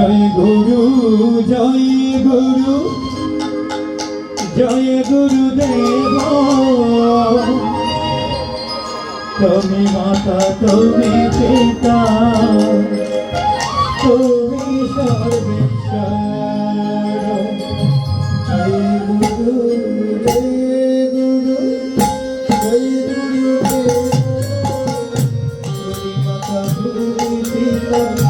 জয় গুরু জয় গুরু, জয় গুরুদেব। তুমি মাতা, তুমি পিতা, তুমি সর্বেশ্বর। জয় গুরু জয় গুরু, জয় গুরুদেব মাতা, তুমি পিতা।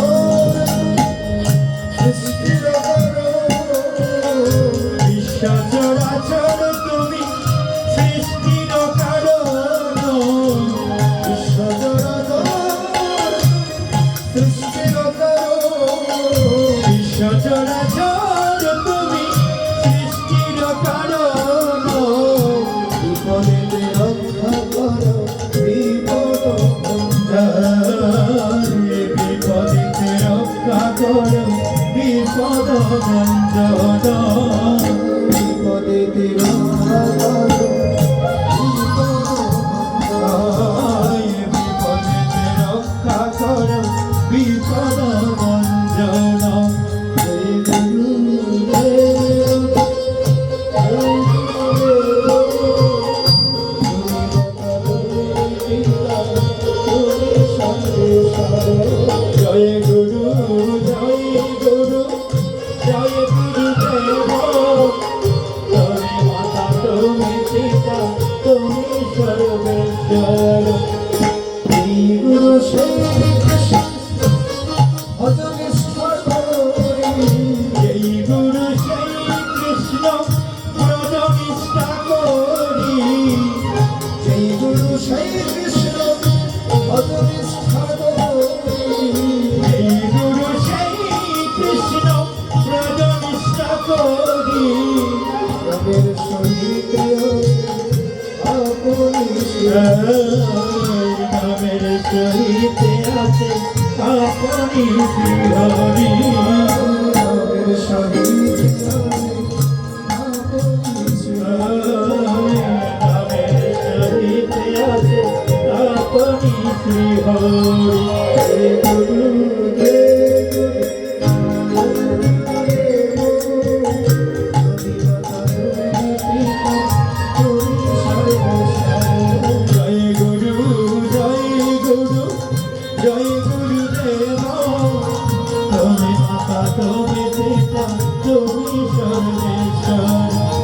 বিশ্ব চরাচর তুমি সৃষ্টির কারণ। বিপদে রক্ষা করো বিপদ বিপদে রক্ষা করো বিপদ করো। পিতা তুমি সর্বেশ্বর গুরু সেই কৃষ্ণ ভজনিষ্ঠা করি। আপনি রবের আছে আপনি শ্রীহরি রবের সহিত মাতা তুমি সর্বেশ্বর।